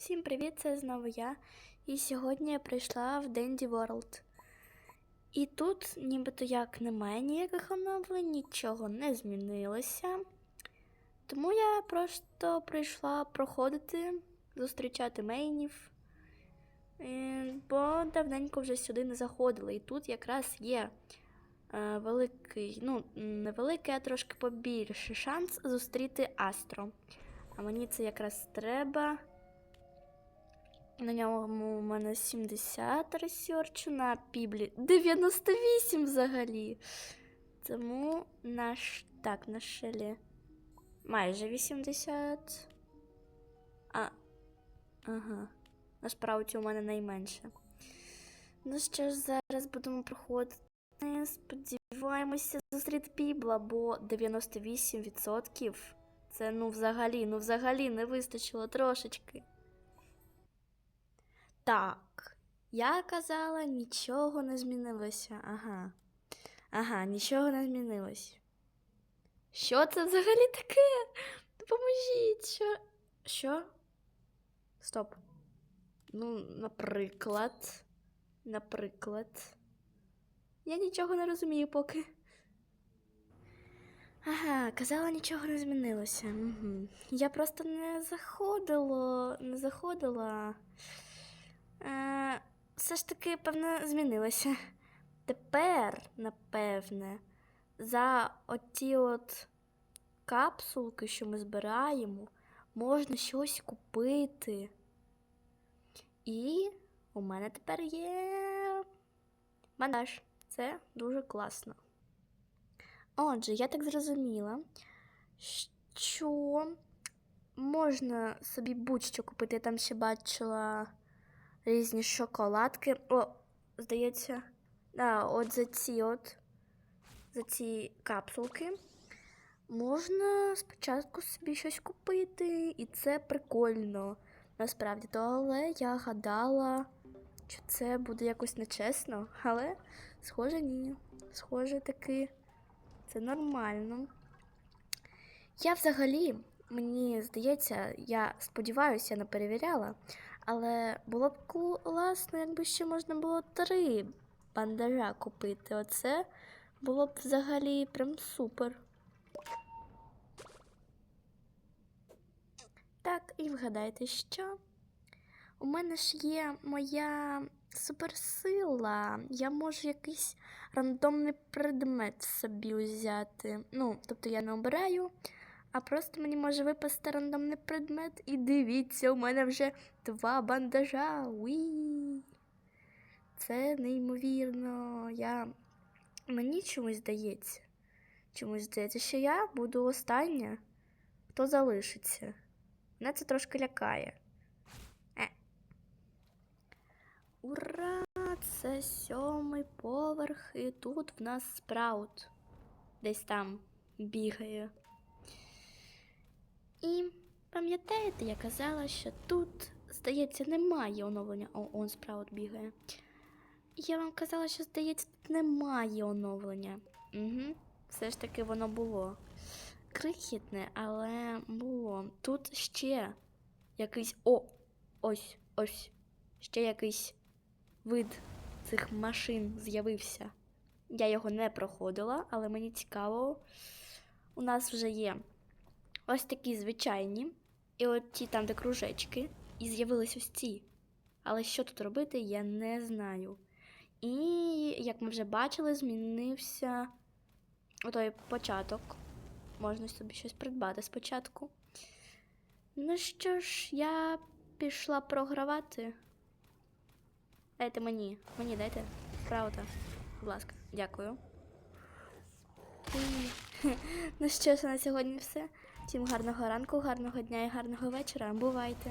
Всім привіт, це знову я. І сьогодні я прийшла в Денді World. І тут нібито як немає ніяких оновлень, нічого не змінилося. Тому я просто прийшла проходити, зустрічати мейнів. Е, Бо давненько вже сюди не заходила. І тут якраз є е, великий, ну, невеликий, а трошки побільший шанс зустріти Астро. А мені це якраз треба. На ньому у мене 70 ресерчу, на піблі 98 взагалі. Тому наш. Так, на шелі майже 80. А. Ага. На спрауті у мене найменше. Ну що ж, зараз будемо проходити. Сподіваємося зустріти пібла, бо 98% це ну взагалі, ну взагалі не вистачило трошечки. Так, я казала, нічого не змінилося. Ага. Ага, нічого не змінилось. Що це взагалі таке? Допоможіть. Що? Що? Стоп. Ну, наприклад. Наприклад. Я нічого не розумію поки. Ага, казала, нічого не змінилося. Угу. Я просто не заходила, не заходила. Все ж таки, певно, змінилося. Тепер, напевне, за оті от капсулки, що ми збираємо, можна щось купити. І у мене тепер є бандаж. Це дуже класно. Отже, я так зрозуміла, що можна собі будь-що купити. Я там ще бачила різні шоколадки. О, здається, да, от за ці от за ці капсулки можна спочатку собі щось купити, і це прикольно. Насправді, то але я гадала, що це буде якось нечесно, але схоже, ні. Схоже, таки це нормально. Я взагалі, мені здається, я сподіваюся, я не перевіряла, але було б класно, якби ще можна було три бандажа купити. Оце було б взагалі прям супер. Так, і вгадайте, що? У мене ж є моя суперсила. Я можу якийсь рандомний предмет собі взяти. Ну, тобто я не обираю, а просто мені може випасти рандомний предмет. І дивіться, у мене вже два бандажа. Уі. Це неймовірно. Я... Мені чомусь здається. Чомусь здається, що я буду остання, хто залишиться. Мене це трошки лякає. Е. Ура! Це сьомий поверх, і тут в нас спраут. Десь там бігає. І пам'ятаєте, я казала, що тут, здається, немає оновлення. О, он спраут бігає. Я вам казала, що, здається, тут немає оновлення. Угу. Все ж таки воно було. Крихітне, але було. Тут ще якийсь. О! Ось, ось. Ще якийсь вид цих машин з'явився. Я його не проходила, але мені цікаво. У нас вже є ось такі звичайні. І от ті там, де кружечки, і з'явились ось ці. Але що тут робити, я не знаю. І, як ми вже бачили, змінився отой початок. Можна собі щось придбати спочатку. Ну що ж, я пішла програвати. Дайте мені, мені дайте. Правда. Будь ласка, дякую. Ну що ж, на сьогодні все. Всім гарного ранку, гарного дня і гарного вечора. Бувайте!